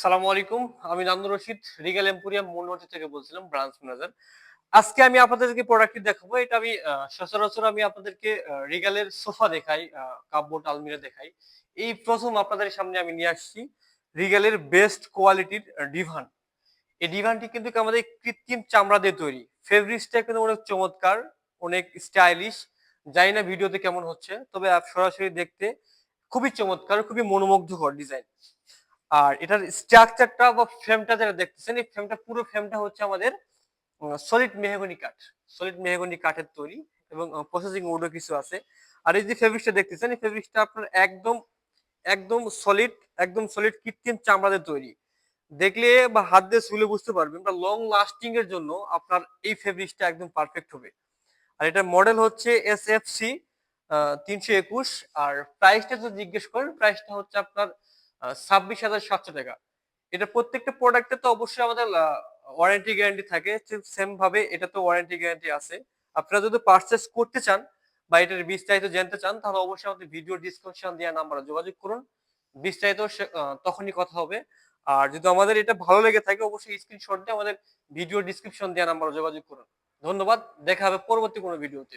সালামু আলাইকুম, আমি নান্দু রশিদ রিগেল এম্পোরিয়াম মনমতি থেকে বলছিলাম, ব্রাঞ্চ ম্যানেজার। আজকে আমি আপনাদেরকে প্রোডাক্টটি দেখাবো। এটা আমি সচরাচর আমি আপনাদেরকে রিগালের সোফা দেখাই কাপবোর্ড আলমিরা দেখাই। এই প্রথম আপনাদের সামনে আমি নিয়ে আসছি রিগালের বেস্ট কোয়ালিটির ডিভান এই ডিভানটি কিন্তু আমাদের কৃত্রিম চামড়া দিয়ে তৈরি। ফেব্রিক্সটা কিন্তু অনেক চমৎকার, অনেক স্টাইলিশ জানি না ভিডিওতে কেমন হচ্ছে, তবে সরাসরি দেখতে খুবই চমৎকার, খুবই মনোমুগ্ধকর ডিজাইন আর এটার স্ট্রাকচারটা বা ফ্রেমটা যেটা দেখতেছেন, এই ফ্রেমটা পুরো ফ্রেমটা হচ্ছে আমাদের সলিড মেহগনি কাঠ। সলিড মেহগনি কাঠের তৈরি এবং প্রসেসিং উডও কিছু আছে। আর এই যে ফেব্রিক্সটা দেখতেছেন, এই ফেব্রিক্সটা আপনার একদম একদম সলিড একদম সলিড কৃত্রিম চামড়াতে তৈরি। দেখলে বা হাত দিয়ে শুলে বুঝতে পারবেন বা লং লাস্টিং এর জন্য আপনার এই ফেব্রিক্সটা একদম পারফেক্ট হবে। আর এটার মডেল হচ্ছে এস এফ সি তিনশো একুশ। আর প্রাইসটা যদি জিজ্ঞেস করেন প্রাইসটা হচ্ছে আপনার ছাব্বিশ হাজার সাতশো টাকা। এটা প্রত্যেকটা প্রোডাক্টে তো অবশ্যই আমাদের ওয়ারেন্টি গ্যারান্টি থাকে। সেম ভাবে এটা তো ওয়ারেন্টি গ্যারান্টি আছে। আপনারা যদি পারচেস করতে চান বা এটার বিস্তারিত জানতে চান, তাহলে অবশ্যই আমাদের ভিডিও ডিসক্রিপশন দেওয়া নাম্বারে যোগাযোগ করুন। বিস্তারিত তখনই কথা হবে। আর যদি আমাদের এটা ভালো লেগে থাকে, অবশ্যই স্ক্রিনশট দিয়ে আমাদের ভিডিও ডিসক্রিপশন দেওয়া নাম্বারে যোগাযোগ করুন। ধন্যবাদ। দেখা হবে পরবর্তী কোনো ভিডিওতে